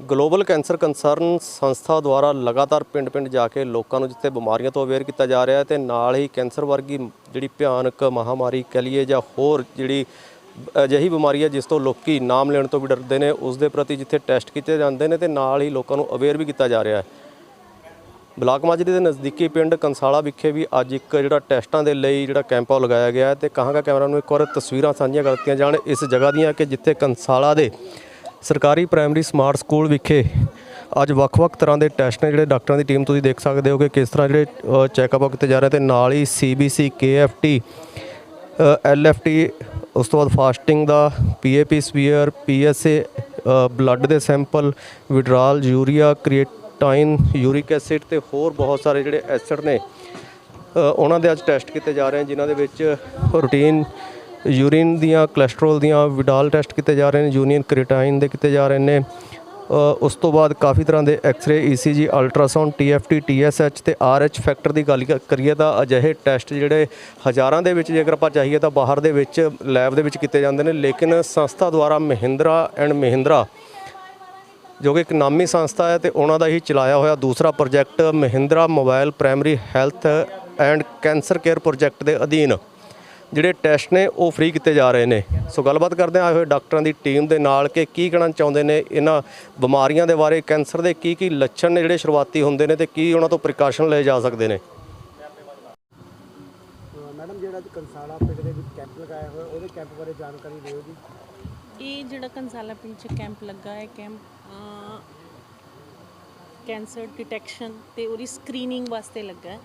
Global cancer concern ਸੰਸਥਾ ਦੁਆਰਾ ਲਗਾਤਾਰ ਪਿੰਡ-ਪਿੰਡ ਜਾ ਕੇ ਲੋਕਾਂ ਨੂੰ ਜਿੱਥੇ ਬਿਮਾਰੀਆਂ ਤੋਂ ਅਵੇਅਰ ਕੀਤਾ ਜਾ ਰਿਹਾ ਹੈ ਤੇ ਨਾਲ ਹੀ ਕੈਂਸਰ ਵਰਗੀ ਜਿਹੜੀ ਭਿਆਨਕ ਮਹਾਮਾਰੀ ਕਹਿ ਲਈਏ ਜਾਂ ਹੋਰ ਜਿਹੜੀ ਅਜਿਹੀ ਬਿਮਾਰੀ ਹੈ ਜਿਸ ਤੋਂ ਲੋਕੀ ਨਾਮ ਲੈਣ ਤੋਂ ਵੀ ਡਰਦੇ ਨੇ, ਉਸ ਦੇ ਪ੍ਰਤੀ ਜਿੱਥੇ ਟੈਸਟ ਕੀਤੇ ਜਾਂਦੇ ਨੇ ਤੇ ਨਾਲ ਹੀ ਲੋਕਾਂ ਨੂੰ ਅਵੇਅਰ ਵੀ ਕੀਤਾ ਜਾ ਰਿਹਾ ਹੈ। ਬਲਾਕ ਮਾਜਰੀ ਦੇ ਨਜ਼ਦੀਕੀ ਪਿੰਡ ਕੰਸਾਲਾ ਵਿਖੇ ਵੀ ਅੱਜ ਇੱਕ ਜਿਹੜਾ ਟੈਸਟਾਂ ਦੇ ਲਈ ਜਿਹੜਾ ਕੈਂਪ ਆ ਉਹ ਲਗਾਇਆ ਗਿਆ ਹੈ ਤੇ ਕਹਾਂਗਾ ਕੈਮਰਾ ਨੂੰ ਇੱਕ ਵਾਰ ਤਸਵੀਰਾਂ ਸਾਂਝੀਆਂ ਕਰਤੀਆਂ ਜਾਣ, ਇਸ ਜਗ੍ਹਾ ਦੀਆਂ ਕਿ ਜਿੱਥੇ ਕੰਸਾਲਾ ਦੇ ਸਰਕਾਰੀ ਪ੍ਰਾਇਮਰੀ ਸਮਾਰਟ ਸਕੂਲ ਵਿਖੇ ਅੱਜ ਵੱਖ-ਵੱਖ ਤਰ੍ਹਾਂ ਦੇ ਟੈਸਟ ਨੇ ਜਿਹੜੇ ਡਾਕਟਰਾਂ ਦੀ ਟੀਮ, ਤੁਸੀਂ ਦੇਖ ਸਕਦੇ ਹੋ ਕਿ ਕਿਸ ਤਰ੍ਹਾਂ ਜਿਹੜੇ ਚੈੱਕਅਪ ਕੀਤੇ ਜਾ ਰਹੇ ਤੇ ਨਾਲ ਹੀ ਸੀਬੀਸੀ ਕੇਐਫਟੀ ਐਲਐਫਟੀ ਉਸ ਤੋਂ ਬਾਅਦ ਫਾਸਟਿੰਗ ਦਾ ਪੀਏਪੀ ਸਪੀਅਰ ਪੀਐਸਏ ਬਲੱਡ ਦੇ sample Widal urea creatinine uric acid ਤੇ ਹੋਰ ਬਹੁਤ ਸਾਰੇ ਜਿਹੜੇ ਐਸਿਡ ਨੇ ਉਹਨਾਂ ਦੇ ਅੱਜ ਟੈਸਟ ਕੀਤੇ ਜਾ ਰਹੇ ਹਨ ਜਿਨ੍ਹਾਂ ਦੇ ਵਿੱਚ ਰੂਟੀਨ ਯੂਰਿਨ ਦੀਆਂ ਕੋਲੇਸਟ੍ਰੋਲ ਦੀਆਂ ਵਿਡਾਲ ਟੈਸਟ ਕੀਤੇ ਜਾ ਰਹੇ ਨੇ ਯੂਨੀਅਨ ਕ੍ਰੀਏਟਾਈਨ ਦੇ ਕੀਤੇ ਜਾ ਰਹੇ ਨੇ। ਉਸ ਤੋਂ ਬਾਅਦ ਕਾਫੀ ਤਰ੍ਹਾਂ ਦੇ X-ray ECG ultrasound TFT TSH ਤੇ ਆਰਐਚ ਫੈਕਟਰ ਦੀ ਗੱਲ ਕਰੀਏ ਤਾਂ ਅਜਿਹੇ ਟੈਸਟ ਜਿਹੜੇ ਹਜ਼ਾਰਾਂ ਦੇ ਵਿੱਚ ਜੇਕਰ ਆਪਾਂ ਚਾਹੀਏ ਤਾਂ ਬਾਹਰ ਦੇ ਵਿੱਚ ਲੈਬ ਦੇ ਵਿੱਚ ਕੀਤੇ ਜਾਂਦੇ ਨੇ, ਲੇਕਿਨ ਸੰਸਥਾ ਦੁਆਰਾ ਮਹਿੰਦਰਾ ਐਂਡ ਮਹਿੰਦਰਾ, ਜੋ ਕਿ ਇੱਕ ਨਾਮੀ ਸੰਸਥਾ ਹੈ ਤੇ ਉਹਨਾਂ ਦਾ ਹੀ ਚਲਾਇਆ ਹੋਇਆ ਦੂਸਰਾ project Mahindra mobile primary health and cancer care project ਦੇ ਅਧੀਨ। ਜਿਹੜੇ ਟੈਸਟ ਨੇ ਉਹ ਫ੍ਰੀ ਕੀਤੇ ਜਾ ਰਹੇ ਨੇ। ਸੋ ਗੱਲਬਾਤ ਕਰਦੇ ਆਏ ਹੋਏ ਡਾਕਟਰਾਂ ਦੀ ਟੀਮ ਦੇ ਨਾਲ ਕਿ ਕੀ ਕਹਿਣਾ ਚਾਹੁੰਦੇ ਨੇ ਇਹਨਾਂ ਬਿਮਾਰੀਆਂ ਦੇ ਬਾਰੇ ਕੈਂਸਰ ਦੇ ਕੀ ਕੀ ਲੱਛਣ ਨੇ ਜਿਹੜੇ ਸ਼ੁਰੂਆਤੀ ਹੁੰਦੇ ਨੇ ਤੇ ਕੀ ਉਹਨਾਂ ਤੋਂ ਪ੍ਰੀਕਾਸ਼ਨ ਲਏ ਜਾ ਸਕਦੇ ਨੇ? ਮੈਡਮ ਜਿਹੜਾ ਅੱਜ ਕੰਸਾਲਾ ਪਿੰਡ ਦੇ ਵਿੱਚ ਕੈਂਪ ਲਗਾਇਆ ਹੋਇਆ ਉਹਦੇ ਕੈਂਪ ਬਾਰੇ ਜਾਣਕਾਰੀ ਦਿਓ ਜੀ। ਇਹ ਜਿਹੜਾ ਕੰਸਾਲਾ ਪਿੰਡ 'ਚ ਕੈਂਪ ਲੱਗਾ ਹੈ ਕੈਂਪ ਕੈਂਸਰ ਡਿਟੈਕਸ਼ਨ ਤੇ ਉਹਦੀ ਸਕਰੀਨਿੰਗ ਵਾਸਤੇ ਲੱਗਾ ਹੈ।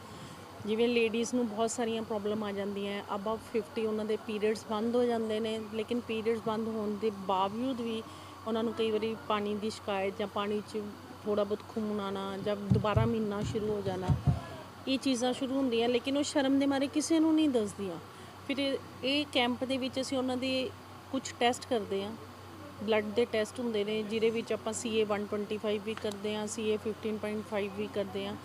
ਜਿਵੇਂ ਲੇਡੀਜ਼ ਨੂੰ ਬਹੁਤ ਸਾਰੀਆਂ ਪ੍ਰੋਬਲਮ ਆ ਜਾਂਦੀਆਂ ਅਬਵ 50 ਉਹਨਾਂ ਦੇ ਪੀਰੀਅਡਸ ਬੰਦ ਹੋ ਜਾਂਦੇ ਨੇ, ਲੇਕਿਨ ਪੀਰੀਅਡਸ ਬੰਦ ਹੋਣ ਦੇ ਬਾਵਜੂਦ ਵੀ ਉਹਨਾਂ ਨੂੰ ਕਈ ਵਾਰੀ ਪਾਣੀ ਦੀ ਸ਼ਿਕਾਇਤ ਜਾਂ ਪਾਣੀ 'ਚ ਥੋੜਾ ਬਹੁਤ ਖੂਨ ਆਉਣਾ ਜਾਂ ਦੁਬਾਰਾ ਮਹੀਨਾ ਸ਼ੁਰੂ ਹੋ ਜਾਣਾ, ਇਹ ਚੀਜ਼ਾਂ ਸ਼ੁਰੂ ਹੁੰਦੀਆਂ, ਲੇਕਿਨ ਉਹ ਸ਼ਰਮ ਦੇ ਮਾਰੇ ਕਿਸੇ ਨੂੰ ਨਹੀਂ ਦੱਸਦੀਆਂ। ਫਿਰ ਇਹ- ਇਹ ਕੈਂਪ ਦੇ ਵਿੱਚ ਅਸੀਂ ਉਹਨਾਂ ਦੇ ਕੁਝ ਟੈਸਟ ਕਰਦੇ ਹਾਂ। ਬਲੱਡ ਦੇ ਟੈਸਟ ਹੁੰਦੇ ਨੇ, ਜਿਹਦੇ ਵਿੱਚ ਆਪਾਂ CA 125 ਵੀ ਕਰਦੇ ਹਾਂ CA 15.5 ਵੀ ਕਰਦੇ ਹਾਂ।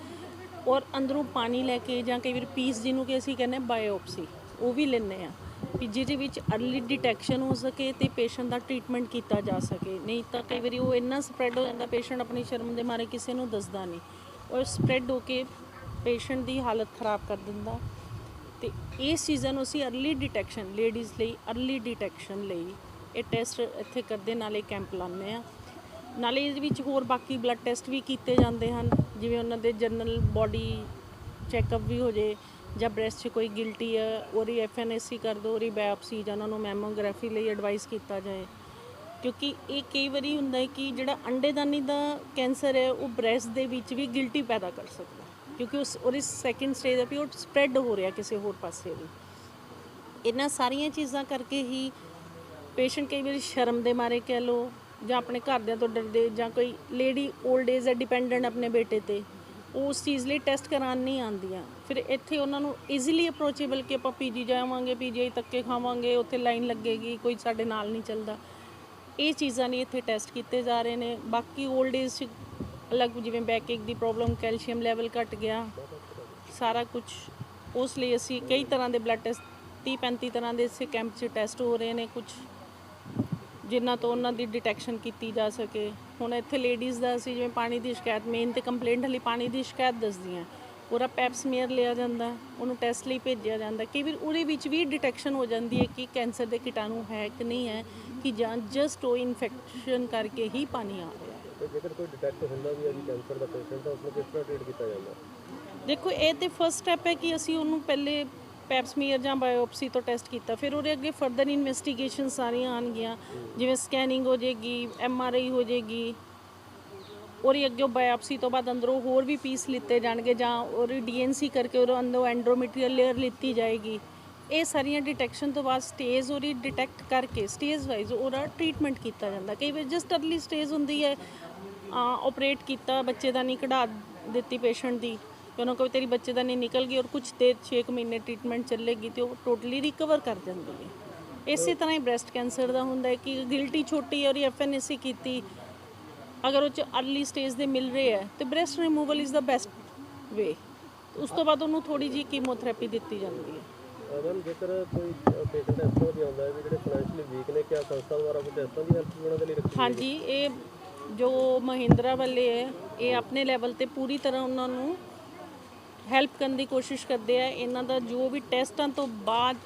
ਔਰ ਅੰਦਰੋਂ ਪਾਣੀ ਲੈ ਕੇ ਜਾਂ ਕਈ ਵਾਰ ਪੀਸ ਜਿਹਨੂੰ ਕਿ ਅਸੀਂ ਕਹਿੰਦੇ ਬਾਇਓਪਸੀ, ਉਹ ਵੀ ਲੈਂਦੇ ਆ ਕਿ ਜਿਹਦੇ ਵਿੱਚ ਅਰਲੀ ਡਿਟੈਕਸ਼ਨ ਹੋ ਸਕੇ ਤੇ ਪੇਸ਼ੈਂਟ ਦਾ ਟ੍ਰੀਟਮੈਂਟ ਕੀਤਾ ਜਾ ਸਕੇ। ਨਹੀਂ ਤਾਂ ਕਈ ਵਾਰੀ ਉਹ ਇੰਨਾ ਸਪਰੈਡ ਹੋ ਜਾਂਦਾ ਪੇਸ਼ੈਂਟ ਆਪਣੀ ਸ਼ਰਮ ਦੇ ਮਾਰੇ ਕਿਸੇ ਨੂੰ ਦੱਸਦਾ ਨਹੀਂ। ਔਰ ਸਪਰੈਡ ਹੋ ਕੇ ਪੇਸ਼ੈਂਟ ਦੀ ਹਾਲਤ ਖਰਾਬ ਕਰ ਦਿੰਦਾ। ਤੇ ਇਸ ਚੀਜ਼ਾਂ ਨੂੰ ਅਸੀਂ ਅਰਲੀ ਡਿਟੈਕਸ਼ਨ ਲੇਡੀਜ਼ ਲਈ ਅਰਲੀ ਡਿਟੈਕਸ਼ਨ ਲਈ ਇਹ ਟੈਸਟ ਇੱਥੇ ਕਰਦੇ ਨਾਲੇ ਕੈਂਪ ਲਾਉਂਦੇ ਆ ਨਾਲੇ ਇਹਦੇ ਵਿੱਚ ਹੋਰ ਬਾਕੀ ਬਲੱਡ ਟੈਸਟ ਵੀ ਕੀਤੇ ਜਾਂਦੇ ਹਨ, ਜਿਵੇਂ ਉਹਨਾਂ ਦੇ ਜਨਰਲ ਬਾਡੀ ਚੈੱਕਅਪ ਵੀ ਹੋ ਜੇ ਜਾਂ ਬ੍ਰੈਸਟ 'ਚ ਕੋਈ ਗਿਲਟੀ ਹੈ ਉਹਦੀ ਐਫਐਨਐਸਸੀ ਕਰ ਦੋ, ਉਹਦੀ ਬਾਇਓਪਸੀ ਜਾਂ ਉਹਨਾਂ ਨੂੰ ਮੈਮੋਗ੍ਰਾਫੀ ਲਈ ਐਡਵਾਈਸ ਕੀਤਾ ਜਾਏ। ਕਿਉਂਕਿ ਇਹ ਕਈ ਵਾਰੀ ਹੁੰਦਾ ਹੈ ਕਿ ਜਿਹੜਾ ਅੰਡੇਦਾਨੀ ਦਾ ਕੈਂਸਰ ਹੈ, ਉਹ ਬ੍ਰੈਸਟ ਦੇ ਵਿੱਚ ਵੀ ਗਿਲਟੀ ਪੈਦਾ ਕਰ ਸਕਦਾ ਕਿਉਂਕਿ ਉਸ, ਉਹਦੀ ਸੈਕਿੰਡ ਸਟੇਜ ਹੈ ਵੀ ਉਹ ਸਪਰੈਡ ਹੋ ਰਿਹਾ ਕਿਸੇ ਹੋਰ ਪਾਸੇ ਵੀ। ਇਹਨਾਂ ਸਾਰੀਆਂ ਚੀਜ਼ਾਂ ਕਰਕੇ ਹੀ ਪੇਸ਼ੈਂਟ ਕਈ ਵਾਰੀ ਸ਼ਰਮ ਦੇ ਮਾਰੇ ਕਹਿ ਲੋ ਜਾਂ ਆਪਣੇ ਘਰਦਿਆਂ ਤੋਂ ਡਰਦੇ ਜਾਂ ਕੋਈ ਲੇਡੀ 올ਡ ਏਜ ਹੈ ਡਿਪੈਂਡੈਂਟ ਆਪਣੇ ਬੇਟੇ ਤੇ, ਉਸ ਚੀਜ਼ ਲਈ ਟੈਸਟ ਕਰਾਉਣ ਨਹੀਂ ਆਉਂਦੀਆਂ। ਫਿਰ ਇੱਥੇ ਉਹਨਾਂ ਨੂੰ ਈਜ਼ੀਲੀ ਅਪਰੋਚੇਬਲ ਕਿ ਆਪਾਂ ਪੀਜੀ ਜਾਵਾਂਗੇ ਪੀਜੀ ਤੱਕੇ ਖਾਵਾਂਗੇ, ਉੱਥੇ ਲਾਈਨ ਲੱਗੇਗੀ, ਕੋਈ ਸਾਡੇ ਨਾਲ ਨਹੀਂ ਚੱਲਦਾ। ਇਹ ਚੀਜ਼ਾਂ ਨਹੀਂ ਇੱਥੇ ਟੈਸਟ ਕੀਤੇ ਜਾ ਰਹੇ ਨੇ। ਬਾਕੀ 올ਡ ਏਜ 'ਚ ਅਲੱਗ ਜਿਵੇਂ ਬੈਕ ਏਕ ਦੀ ਪ੍ਰੋਬਲਮ ਕੈਲਸ਼ੀਅਮ ਲੈਵਲ ਘਟ ਗਿਆ, ਸਾਰਾ ਕੁਝ ਉਸ ਲਈ ਅਸੀਂ ਕਈ ਤਰ੍ਹਾਂ ਦੇ ਬਲੱਡ ਟੈਸਟ 30 35 ਤਰ੍ਹਾਂ ਦੇ ਇਸ ਕੈਂਪ 'ਚ ਟੈਸਟ ਹੋ ਰਹੇ ਨੇ ਕੁਝ ਜਿਨ੍ਹਾਂ ਤੋਂ ਉਹਨਾਂ ਦੀ ਡਿਟੈਕਸ਼ਨ ਕੀਤੀ ਜਾ ਸਕੇ। ਹੁਣ ਇੱਥੇ ਲੇਡੀਜ਼ ਦਾ ਅਸੀਂ ਜਿਵੇਂ ਪਾਣੀ ਦੀ ਸ਼ਿਕਾਇਤ ਮੇਨ ਤੇ ਕੰਪਲੇਂਟ ਹਲੀ ਪਾਣੀ ਦੀ ਸ਼ਿਕਾਇਤ ਦੱਸਦੀਆਂ ਉਹਦਾ ਪੈਪ ਸਮੀਅਰ ਲਿਆ ਜਾਂਦਾ ਉਹਨੂੰ ਟੈਸਟ ਲਈ ਭੇਜਿਆ ਜਾਂਦਾ। ਕਈ ਵਾਰ ਉਹਦੇ ਵਿੱਚ ਵੀ ਡਿਟੈਕਸ਼ਨ ਹੋ ਜਾਂਦੀ ਹੈ ਕਿ ਕੈਂਸਰ ਦੇ ਕੀਟਾਣੂ ਹੈ ਕਿ ਨਹੀਂ ਹੈ ਕਿ ਜਾਂ ਜਸਟ ਉਹ ਇਨਫੈਕਸ਼ਨ ਕਰਕੇ ਹੀ ਪਾਣੀ ਆ ਰਿਹਾ ਹੈ। ਤੇ ਜੇਕਰ ਕੋਈ ਡਿਟੈਕਟ ਹੁੰਦਾ ਵੀ ਹੈ ਜੀ ਕੈਂਸਰ ਦਾ ਪੇਸ਼ੈਂਟ ਤਾਂ ਉਸ ਨੂੰ ਕਿਸ ਤਰ੍ਹਾਂ ਟ੍ਰੀਟ ਕੀਤਾ ਜਾਂਦਾ? ਦੇਖੋ ਇਹ ਤੇ ਫਸਟ ਸਟੈਪ ਹੈ ਕਿ ਅਸੀਂ ਉਹਨੂੰ ਪਹਿਲੇ ਪੈਪਸਮੀਅਰ ਜਾਂ ਬਾਇਓਪਸੀ ਤੋਂ ਟੈਸਟ ਕੀਤਾ, ਫਿਰ ਉਹਦੇ ਅੱਗੇ ਫਰਦਰ ਇਨਵੈਸਟੀਗੇਸ਼ਨ ਸਾਰੀਆਂ ਆਣਗੀਆਂ ਜਿਵੇਂ ਸਕੈਨਿੰਗ ਹੋ ਜਾਏਗੀ ਐਮਆਰਆਈ ਹੋ ਜਾਏਗੀ, ਉਹਦੇ ਅੱਗੇ ਬਾਇਓਪਸੀ ਤੋਂ ਬਾਅਦ ਅੰਦਰੋਂ ਹੋਰ ਵੀ ਪੀਸ ਲਿੱਤੇ ਜਾਣਗੇ ਜਾਂ ਉਹਦੀ ਡੀਐਨਸੀ ਕਰਕੇ ਉਹਦੇ ਅੰਦਰੋਂ ਐਂਡਰੋਮੈਟਰੀਅਲ ਲੇਅਰ ਲਿੱਤੀ ਜਾਏਗੀ। ਇਹ ਸਾਰੀਆਂ ਡਿਟੈਕਸ਼ਨ ਤੋਂ ਬਾਅਦ ਸਟੇਜ ਉਹਦੀ ਡਿਟੈਕਟ ਕਰਕੇ ਸਟੇਜ ਵਾਈਜ਼ ਉਹਦਾ ਟ੍ਰੀਟਮੈਂਟ ਕੀਤਾ ਜਾਂਦਾ। ਕਈ ਵਾਰ ਜਸਟ ਅਰਲੀ ਸਟੇਜ ਹੁੰਦੀ ਹੈ ਆਪਰੇਟ ਕੀਤਾ ਬੱਚੇ ਦਾ ਨਹੀਂ ਕਢਾ ਦਿੱਤੀ ਪੇਸ਼ੈਂਟ ਦੀ। ਕਿ ਉਹਨਾਂ ਕੋਈ ਤੇਰੀ ਬੱਚੇ ਦਾ ਨਹੀਂ ਨਿਕਲ ਗਈ ਔਰ ਕੁਝ ਦੇਰ 6 ਮਹੀਨੇ ਟ੍ਰੀਟਮੈਂਟ ਚੱਲੇਗੀ ਤੇ ਉਹ ਟੋਟਲੀ ਰਿਕਵਰ ਕਰ ਜਾਂਦੀ ਹੈ। ਇਸੇ ਤਰ੍ਹਾਂ ਹੀ ਬ੍ਰੈਸਟ ਕੈਂਸਰ ਦਾ ਹੁੰਦਾ ਹੈ ਕਿ ਗਿਲਟੀ ਛੋਟੀ ਔਰ ਐਫਐਨਐਸਸੀ ਕੀਤੀ। ਅਗਰ ਉਹ ਚ ਅਰਲੀ ਸਟੇਜ ਦੇ ਮਿਲ ਰਹੇ ਹੈ ਤੇ breast removal is the best way ਉਸ ਤੋਂ ਬਾਅਦ ਉਹਨੂੰ ਥੋੜੀ ਜੀ ਕੀਮੋਥੈਰੇਪੀ ਦਿੱਤੀ ਜਾਂਦੀ ਹੈ। ਮੈਮ ਜੇਕਰ ਕੋਈ ਪੇਸ਼ੈਂਟ ਇਸ ਤਰ੍ਹਾਂ ਦੀ ਆਉਂਦਾ ਹੈ ਵੀ ਜਿਹੜੇ ਫਾਈਨੈਂਸ਼ੀਅਲੀ ਵੀਕ ਨੇ ਕਿਆ ਸੰਸਥਾ ਦੁਆਰਾ ਕੋਈ ਟੈਸਟਾਂ ਦੀ ਹੈਲਪ ਉਹਨਾਂ ਦੇ ਲਈ ਰੱਖੀ ਹਾਂਜੀ ਇਹ ਜੋ ਮਹਿੰਦਰਾ ਵਾਲੇ ਹੈ ਇਹ ਆਪਣੇ ਲੈਵਲ ਤੇ ਪੂਰੀ ਤਰ੍ਹਾਂ ਉਹਨਾਂ ਨੂੰ ਹੈਲਪ ਕਰਨ ਦੀ ਕੋਸ਼ਿਸ਼ ਕਰਦੇ ਆ ਇਹਨਾਂ ਦਾ ਜੋ ਵੀ ਟੈਸਟਾਂ ਤੋਂ ਬਾਅਦ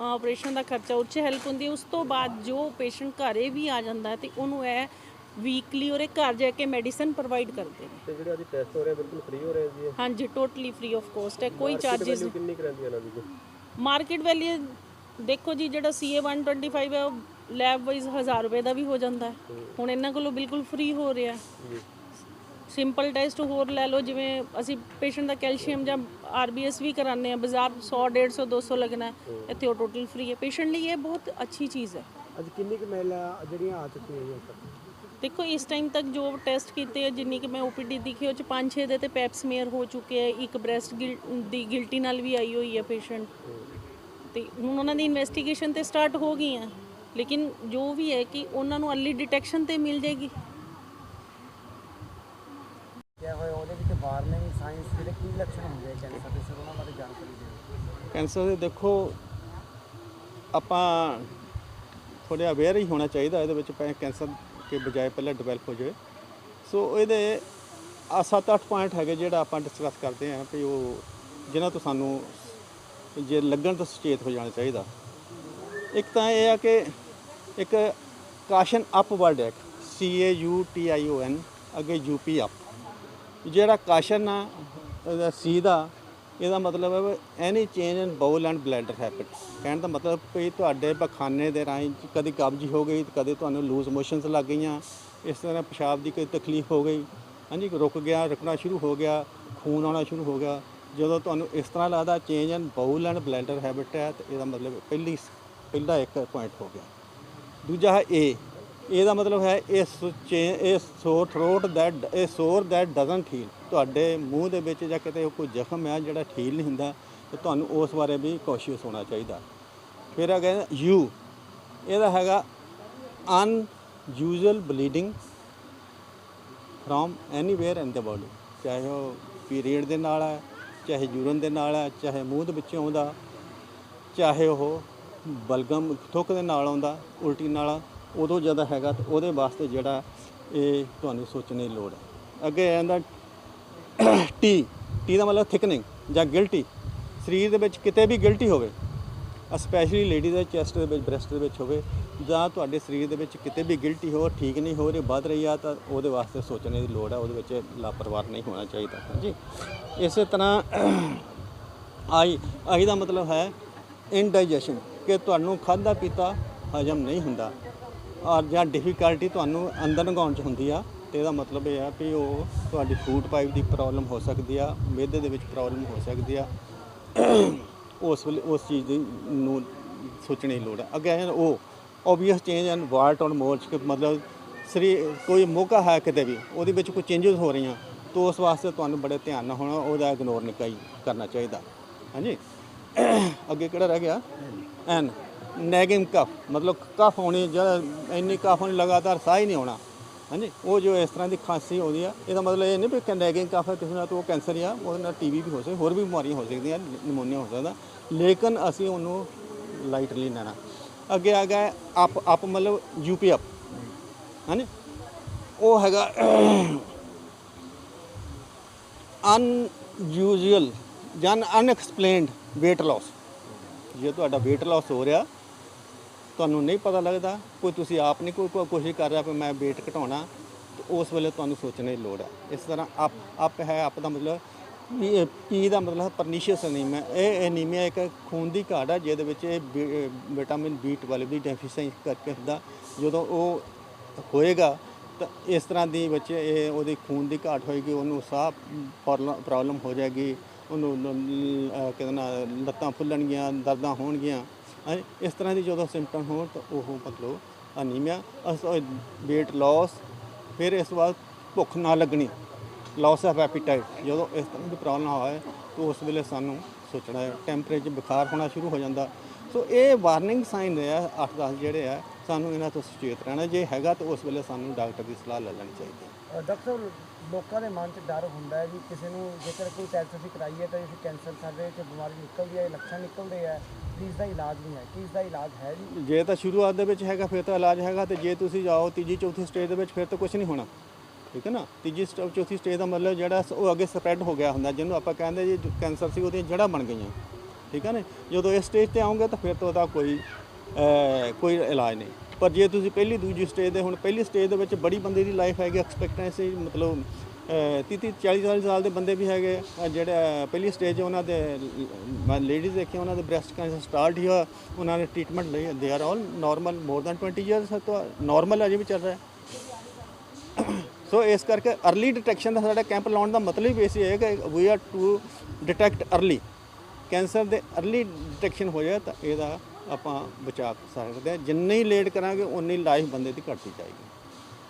ਆਪਰੇਸ਼ਨ ਦਾ ਖਰਚਾ ਉਹ 'ਚ ਹੈਲਪ ਹੁੰਦੀ ਹੈ ਉਸ ਤੋਂ ਬਾਅਦ ਜੋ ਪੇਸ਼ੈਂਟ ਘਰੇ ਵੀ ਆ ਜਾਂਦਾ ਤੇ ਉਹਨੂੰ ਇਹ ਵੀਕਲੀ ਉਹਦੇ ਘਰ ਜਾ ਕੇ ਮੈਡੀਸਨ ਪ੍ਰੋਵਾਈਡ ਕਰਦੇ ਨੇ। ਤੇ ਜਿਹੜੇ ਅੱਜ ਟੈਸਟ ਹੋ ਰਹੇ ਬਿਲਕੁਲ ਫ੍ਰੀ ਹੋ ਰਹੇ ਜੀ ਹਾਂਜੀ ਟੋਟਲੀ ਫ੍ਰੀ ਆਫ ਕੋਸਟ ਹੈ ਕੋਈ ਚਾਰजेस ਕਿੰਨੀ ਇਹਨਾਂ ਦੀ ਮਾਰਕੀਟ ਵੈਲਿਊ ਦੇਖੋ ਜੀ ਜਿਹੜਾ CA 125 ਹੈ ਲੈਬ ਵਾਈਜ਼ 1000 ਰੁਪਏ ਦਾ ਵੀ ਹੋ ਜਾਂਦਾ ਹੁਣ ਇਹਨਾਂ ਕੋਲੋਂ ਬਿਲਕੁਲ ਫ੍ਰੀ ਹੋ ਰਿਹਾ। ਜੀ। ਸਿੰਪਲ ਟੈਸਟ ਹੋਰ ਲੈ ਲਓ ਜਿਵੇਂ ਅਸੀਂ ਪੇਸ਼ੈਂਟ ਦਾ ਕੈਲਸ਼ੀਅਮ ਜਾਂ ਆਰਬੀਐਸ ਵੀ ਕਰਾਉਂਦੇ ਆ ਬਾਜ਼ਾਰ 100 150 200 ਲੱਗਣਾ। ਇੱਥੇ ਉਹ ਟੋਟਲ ਫ੍ਰੀ ਹੈ। ਪੇਸ਼ੈਂਟ ਲਈ ਇਹ ਬਹੁਤ ਅੱਛੀ ਚੀਜ਼ ਹੈ। ਅੱਜ ਕਿੰਨੀ ਕੁ ਮਹਿਲਾ ਜਿਹੜੀਆਂ ਆ ਚੁੱਕੀਆਂ ਤੱਕ? ਦੇਖੋ ਇਸ ਟਾਈਮ ਤੱਕ ਜੋ ਟੈਸਟ ਕੀਤੇ ਆ ਜਿੰਨੀ ਕਿ ਮੈਂ ਓਪੀਡੀ ਦਿਖੀ ਉਹ ਚ 5-6 ਦੇ ਤੇ ਪੈਪਸਮੀਅਰ ਹੋ ਚੁੱਕੇ ਆ। ਇੱਕ ਬ੍ਰੈਸਟ ਦੀ ਗਿਲਟੀ ਨਾਲ ਵੀ ਆਈ ਹੋਈ ਹੈ। ਪੇਸ਼ੈਂਟ ਤੇ ਹੁਣ ਉਹਨਾਂ ਦੀ ਇਨਵੈਸਟੀਗੇਸ਼ਨ ਤੇ ਸਟਾਰਟ ਹੋ ਗਈਆਂ। ਲੇਕਿਨ ਜੋ ਵੀ ਹੈ ਕਿ ਉਹਨਾਂ ਨੂੰ ਅਰਲੀ ਡਿਟੈਕਸ਼ਨ ਤੇ ਮਿਲ ਜਾਏਗੀ ਕਿਹਾ ਹੋਇਆ ਉਹਦੇ ਵਿੱਚ ਵਾਰਨਿੰਗ ਸਾਇੰਸ ਜਿਹੜੇ ਕੀ ਲੱਛਣ ਹੁੰਦੇ ਆ ਕੈਂਸਰ ਦੇ? ਸਰ, ਉਹਨਾਂ ਬਾਰੇ ਜਾਣਕਾਰੀ ਦਿਓ। ਕੈਂਸਰ ਦੇ ਦੇਖੋ, ਆਪਾਂ ਥੋੜ੍ਹਾ ਅਵੇਅਰ ਹੀ ਹੋਣਾ ਚਾਹੀਦਾ, ਇਹਦੇ ਵਿੱਚ ਪੈ ਕੈਂਸਰ ਕੇ ਬਜਾਏ ਪਹਿਲਾਂ ਡਿਵੈਲਪ ਹੋ ਜਾਵੇ। ਸੋ ਇਹਦੇ ਆ 7-8 ਪੁਆਇੰਟ ਹੈਗੇ ਜਿਹੜਾ ਆਪਾਂ ਡਿਸਕਸ ਕਰਦੇ ਆਂ ਵੀ ਉਹ ਜਿਨ੍ਹਾਂ ਤੋਂ ਸਾਨੂੰ ਜੇ ਲੱਗਣ ਤੋਂ ਸੁਚੇਤ ਹੋ ਜਾਣਾ ਚਾਹੀਦਾ। ਇੱਕ ਤਾਂ ਇਹ ਆ ਕਿ ਇੱਕ caution upward act C A U T I O N ਅੱਗੇ ਯੂ ਪੀ ਅਪ ਜਿਹੜਾ ਕਾਸ਼ਨ ਆ ਉਹਦਾ ਸੀ ਦਾ ਇਹਦਾ ਮਤਲਬ ਹੈ any change in bowel and bladder habit ਕਹਿਣ ਦਾ ਮਤਲਬ ਕਿ ਤੁਹਾਡੇ ਪਖਾਨੇ ਦੇ ਰਾਹੀਂ ਕਦੀ ਕਬਜ਼ੀ ਹੋ ਗਈ, ਕਦੇ ਤੁਹਾਨੂੰ ਲੂਜ਼ ਮੋਸ਼ਨਸ ਲੱਗ ਗਈਆਂ, ਇਸ ਤਰ੍ਹਾਂ ਪਿਸ਼ਾਬ ਦੀ ਕੋਈ ਤਕਲੀਫ ਹੋ ਗਈ, ਹਾਂਜੀ, ਰੁਕ ਗਿਆ, ਰੁਕਣਾ ਸ਼ੁਰੂ ਹੋ ਗਿਆ, ਖੂਨ ਆਉਣਾ ਸ਼ੁਰੂ ਹੋ ਗਿਆ, ਜਦੋਂ ਤੁਹਾਨੂੰ ਇਸ ਤਰ੍ਹਾਂ ਲੱਗਦਾ change in bowel and bladder habit ਹੈ, ਤਾਂ ਇਹਦਾ ਮਤਲਬ ਪਹਿਲੀ, ਪਹਿਲਾ ਇੱਕ ਪੁਆਇੰਟ ਹੋ ਗਿਆ। ਦੂਜਾ ਹੈ ਏ ਇਹਦਾ ਮਤਲਬ ਹੈ, ਇਸ ਇਹ ਸੋਰ ਥਰੋਟ ਦੈਟ ਇਹ ਸੋਰ ਦੈਟ ਡਸਨਟ ਹੀਲ ਤੁਹਾਡੇ ਮੂੰਹ ਦੇ ਵਿੱਚ ਜਾਂ ਕਿਤੇ ਕੋਈ ਜ਼ਖਮ ਹੈ ਜਿਹੜਾ ਠੀਕ ਨਹੀਂ ਹੁੰਦਾ, ਤੇ ਤੁਹਾਨੂੰ ਉਸ ਬਾਰੇ ਵੀ ਕੋਸ਼ਿਸ਼ ਹੋਣਾ ਚਾਹੀਦਾ। ਫਿਰ ਆ ਗਿਆ ਯੂ ਇਹਦਾ ਹੈਗਾ un unusual bleeding from anywhere in the body ਚਾਹੇ ਉਹ ਪੀਰੀਅਡ ਦੇ ਨਾਲ ਹੈ, ਚਾਹੇ ਯੂਰਨ ਦੇ ਨਾਲ ਹੈ, ਚਾਹੇ ਮੂੰਹ ਦੇ ਵਿੱਚੋਂ ਆਉਂਦਾ, ਚਾਹੇ ਉਹ ਬਲਗਮ ਥੁੱਕ ਦੇ ਨਾਲ ਆਉਂਦਾ, ਉਲਟੀ ਨਾਲ ਉਦੋਂ ਜ਼ਿਆਦਾ ਹੈਗਾ ਤੇ ਉਹਦੇ ਵਾਸਤੇ ਜਿਹੜਾ ਇਹ ਤੁਹਾਨੂੰ ਸੋਚਣ ਦੀ ਲੋੜ ਹੈ। ਅੱਗੇ ਆਂਦਾ ਟੀ ਟੀ ਦਾ ਮਤਲਬ ਥਿਕਨਿੰਗ ਜਾਂ ਗਿਲਟੀ ਸਰੀਰ ਦੇ ਵਿੱਚ ਕਿਤੇ ਵੀ ਗਿਲਟੀ ਹੋਵੇ ਸਪੈਸ਼ਲੀ ਲੇਡੀ ਦੇ ਚੈਸਟ ਦੇ ਵਿੱਚ ਬ੍ਰੈਸਟ ਦੇ ਵਿੱਚ ਹੋਵੇ, ਜਾਂ ਤੁਹਾਡੇ ਸਰੀਰ ਦੇ ਵਿੱਚ ਕਿਤੇ ਵੀ ਗਿਲਟੀ ਹੋ, ਠੀਕ ਨਹੀਂ ਹੋ ਰਹੀ ਵੱਧ ਰਹੀ ਆ ਤਾਂ ਉਹਦੇ ਵਾਸਤੇ ਸੋਚਣ ਦੀ ਲੋੜ ਹੈ, ਉਹਦੇ ਵਿੱਚ ਲਾਪਰਵਾਹ ਨਹੀਂ ਹੋਣਾ ਚਾਹੀਦਾ। ਜੀ ਇਸੇ ਤਰ੍ਹਾਂ ਆਈ ਆਈ ਦਾ ਮਤਲਬ ਹੈ ਇਨਡਾਈਜੈਸ਼ਨ ਕਿ ਤੁਹਾਨੂੰ ਖਾਧਾ ਪੀਤਾ ਹਜਮ ਨਹੀਂ ਹੁੰਦਾ। ਔਰ ਜਾਂ ਡਿਫਿਕਲਟੀ ਤੁਹਾਨੂੰ ਅੰਦਰ ਲੰਘਾਉਣ ਚ ਹੁੰਦੀ ਆ ਤੇ ਇਹਦਾ ਮਤਲਬ ਇਹ ਆ ਵੀ ਉਹ ਤੁਹਾਡੀ ਫੂਡ ਪਾਈਪ ਦੀ ਪ੍ਰੋਬਲਮ ਹੋ ਸਕਦੀ ਆ ਮਿਹਦੇ ਦੇ ਵਿੱਚ ਪ੍ਰੋਬਲਮ ਹੋ ਸਕਦੀ ਆ। ਉਸ ਵੇਲੇ ਉਸ ਚੀਜ਼ ਦੀ ਨੂੰ ਸੋਚਣ ਦੀ ਲੋੜ ਹੈ ਅੱਗੇ ਹੈ ਉਹ obvious change and wart on moles ਕਿ ਮਤਲਬ ਸਰੀ ਕੋਈ ਮੌਕਾ ਹੈ ਕਿਤੇ ਵੀ ਉਹਦੇ ਵਿੱਚ ਕੋਈ ਚੇਂਜਸ ਹੋ ਰਹੀਆਂ ਤਾਂ ਉਸ ਵਾਸਤੇ ਤੁਹਾਨੂੰ ਬੜੇ ਧਿਆਨ ਨਾਲ ਹੋਣਾ ਉਹਦਾ ਇਗਨੋਰ ਨਹੀਂ ਕਰਨਾ ਚਾਹੀਦਾ। ਹਾਂਜੀ? ਅੱਗੇ ਕਿਹੜਾ ਰਹਿ ਗਿਆ? ਐਨ ਨੈਗਿੰਗ ਕਫ ਮਤਲਬ ਕਫ ਹੋਣੀ ਜਿਹੜਾ ਇੰਨੀ ਕਫ ਹੋਣੀ ਲਗਾਤਾਰ ਸਾਹ ਹੀ ਨਹੀਂ ਆਉਣਾ ਹਾਂਜੀ ਉਹ ਜੋ ਇਸ ਤਰ੍ਹਾਂ ਦੀ ਖਾਂਸੀ ਆਉਂਦੀ ਆ ਇਹਦਾ ਮਤਲਬ ਇਹ ਨਹੀਂ ਵੀ ਨੈਗਿੰਗ ਕਫ ਹੈ ਕਿਸੇ ਨਾਲ ਤਾਂ ਉਹ ਕੈਂਸਰ ਆ ਉਹਦੇ ਨਾਲ ਟੀਵੀ ਵੀ ਹੋ ਸਕਦਾ ਹੋਰ ਵੀ ਬਿਮਾਰੀਆਂ ਹੋ ਸਕਦੀਆਂ ਨਿਮੋਨੀਆ ਹੋ ਸਕਦਾ ਲੇਕਿਨ ਅਸੀਂ ਉਹਨੂੰ ਲਾਈਟਲੀ ਲੈਣਾ ਅੱਗੇ ਆ ਗਿਆ ਅਪ ਅਪ ਮਤਲਬ ਯੂਪੀ ਅਪ ਹਾਂਜੀ ਉਹ ਹੈਗਾ ਅਨਯੂਜੂਅਲ ਜਾਂ ਅਨਐਕਸਪਲੇਨਡ weight loss ਜੇ ਤੁਹਾਡਾ weight loss ਹੋ ਰਿਹਾ ਤੁਹਾਨੂੰ ਨਹੀਂ ਪਤਾ ਲੱਗਦਾ, ਕੋਈ ਤੁਸੀਂ ਆਪ ਨਹੀਂ ਕੋਈ ਕੋਸ਼ਿਸ਼ ਕਰ ਰਿਹਾ ਕਿ ਮੈਂ weight ਘਟਾਉਣਾ, ਤੇ ਉਸ ਵੇਲੇ ਤੁਹਾਨੂੰ ਸੋਚਣ ਦੀ ਲੋੜ ਹੈ। ਇਸ ਤਰ੍ਹਾਂ ਅਪ ਅਪ ਹੈ ਅਪ ਦਾ ਮਤਲਬ ਪੀ- ਦਾ ਮਤਲਬ ਪਰਨੀਸ਼ੀਅਸ ਅਨੀਮੀਆ ਇਹ ਐਨੀਮੀਆ ਇੱਕ ਖੂਨ ਦੀ ਘਾਟ ਹੈ, ਜਿਹਦੇ ਵਿੱਚ ਇਹ ਵਿ- ਵਿਟਾਮਿਨ B12 ਦੀ ਡੈਫੀਸ਼ੀਐਂਸੀ ਕਰਕੇ ਹੁੰਦਾ। ਜਦੋਂ ਉਹ ਹੋਏਗਾ, ਤਾਂ ਇਸ ਤਰ੍ਹਾਂ ਦੀ ਵਿੱਚ ਇਹ ਉਹਦੀ ਖੂਨ ਦੀ ਘਾਟ ਹੋਏਗੀ, ਉਹਨੂੰ ਸਾਹ ਪ੍ਰੋਬਲਮ ਹੋ ਜਾਏਗੀ, ਉਹਨੂੰ ਲ- ਕਿਹਦੇ ਨਾਲ ਲੱਤਾਂ ਫੁੱਲਣਗੀਆਂ, ਦਰਦਾਂ ਹੋਣਗੀਆਂ। ਇਸ ਤਰ੍ਹਾਂ ਦੀ ਜਦੋਂ ਸਿੰਪਟਮ ਹੋਣ ਤਾਂ ਉਹ ਮਤਲਬ ਅਨੀਮੀਆ weight loss, ਫਿਰ ਇਸ ਤੋਂ ਬਾਅਦ ਭੁੱਖ ਨਾ ਲੱਗਣੀ ਲਾਸ ਆਫ ਐਪੀਟਾਈਟ ਜਦੋਂ ਇਸ ਤਰ੍ਹਾਂ ਦੀ ਪ੍ਰੋਬਲਮ ਹੋਵੇ ਤਾਂ ਉਸ ਵੇਲੇ ਸਾਨੂੰ ਸੋਚਣਾ ਹੈ ਟੈਂਪਰੇਚਰ ਬੁਖਾਰ ਹੋਣਾ ਸ਼ੁਰੂ ਹੋ ਜਾਂਦਾ। ਸੋ ਇਹ ਵਾਰਨਿੰਗ ਸਾਈਨ ਹੈ 8-10 ਜਿਹੜੇ ਆ, ਸਾਨੂੰ ਇਹਨਾਂ ਤੋਂ ਸੁਚੇਤ ਰਹਿਣਾ, ਜੇ ਹੈਗਾ ਤਾਂ ਉਸ ਵੇਲੇ ਸਾਨੂੰ ਡਾਕਟਰ ਦੀ ਸਲਾਹ ਲੈ ਲੈਣੀ ਚਾਹੀਦੀ ਹੈ। ਡਾਕਟਰ ਲੋਕਾਂ ਦੇ ਮਨ 'ਚ ਡਰ ਹੁੰਦਾ ਹੈ ਵੀ ਕਿਸੇ ਨੂੰ ਜੇਕਰ ਕੋਈ ਟੈਸਟ ਅਸੀਂ ਕਰਾਈਏ ਤਾਂ ਇਸ ਕੈਂਸਰ ਸਾਡੇ 'ਚ ਬਿਮਾਰੀ ਨਿਕਲਦੀ ਹੈ ਲੱਛਣ ਨਿਕਲਦੇ ਆ। ਕਿ ਦਾ ਇਲਾਜ ਨਹੀਂ ਹੈ ਕਿ ਦਾ ਇਲਾਜ ਹੈ ਜੀ ਜੇ ਤਾਂ ਸ਼ੁਰੂਆਤ ਦੇ ਵਿੱਚ ਹੈਗਾ, ਫਿਰ ਤਾਂ ਇਲਾਜ ਹੈਗਾ ਤੇ ਜੇ ਤੁਸੀਂ ਜਾਓ ਤੀਜੀ, ਚੌਥੀ ਸਟੇਜ ਦੇ ਵਿੱਚ ਫਿਰ ਤਾਂ ਕੁਝ ਨਹੀਂ ਹੋਣਾ। ਠੀਕ ਹੈ ਨਾ? ਤੀਜੀ ਸਟ- ਚੌਥੀ ਸਟੇਜ ਦਾ ਮਤਲਬ ਜਿਹੜਾ ਉਹ ਅੱਗੇ ਸਪਰੈਡ ਹੋ ਗਿਆ ਹੁੰਦਾ, ਜਿਹਨੂੰ ਆਪਾਂ ਕਹਿੰਦੇ ਜੀ ਕੈਂਸਰ ਸੀ, ਉਹਦੀਆਂ ਜੜ੍ਹਾਂ ਬਣ ਗਈਆਂ। ਠੀਕ ਹੈ ਨਾ? ਜਦੋਂ ਇਸ ਸਟੇਜ ਤੇ ਆਉਂਗੇ ਤਾਂ ਫਿਰ ਤਾਂ ਉਹਦਾ ਕੋਈ ਕੋਈ ਇਲਾਜ ਨਹੀਂ। ਪਰ ਜੇ ਤੁਸੀਂ ਪਹਿਲੀ, ਦੂਜੀ ਸਟੇਜ ਦੇ, ਹੁਣ ਪਹਿਲੀ ਸਟੇਜ ਦੇ ਵਿੱਚ ਬੜੀ ਬੰਦੇ ਦੀ ਲਾਈਫ ਹੈਗੀ ਐਕਸਪੈਕਟੈਂਸੀ ਮਤਲਬ 30 40 40 ਸਾਲ ਦੇ ਬੰਦੇ ਵੀ ਹੈਗੇ ਜਿਹੜੇ ਪਹਿਲੀ ਸਟੇਜ ਉਹਨਾਂ ਦੇ ਮੈਂ ਲੇਡੀਜ਼ ਦੇਖੀ ਉਹਨਾਂ ਦੇ ਬ੍ਰੈਸਟ ਕੈਂਸਰ ਸਟਾਰਟ ਹੀ ਹੋ ਉਹਨਾਂ ਨੇ ਟ੍ਰੀਟਮੈਂਟ ਲਈ ਦੇ are all normal more than 20 years ਤੋਂ ਨਾਰਮਲ ਅਜੇ ਵੀ ਚੱਲ ਰਿਹਾ। ਸੋ ਇਸ ਕਰਕੇ ਅਰਲੀ ਡਿਟੈਕਸ਼ਨ ਦਾ ਸਾਡਾ ਕੈਂਪ ਲਾਉਣ ਦਾ ਮਤਲਬ ਇਹ ਸੀ ਹੈ ਕਿ we are to detect early cancer ਦੇ ਅਰਲੀ ਡਿਟੈਕਸ਼ਨ ਹੋ ਜਾਏ ਤਾਂ ਇਹਦਾ ਆਪਾਂ ਬਚਾ ਸਕਦੇ ਹਾਂ। ਜਿੰਨੀ ਲੇਟ ਕਰਾਂਗੇ ਉਨੀ ਲਾਈਫ ਬੰਦੇ ਦੀ ਘਟਦੀ ਜਾਏਗੀ।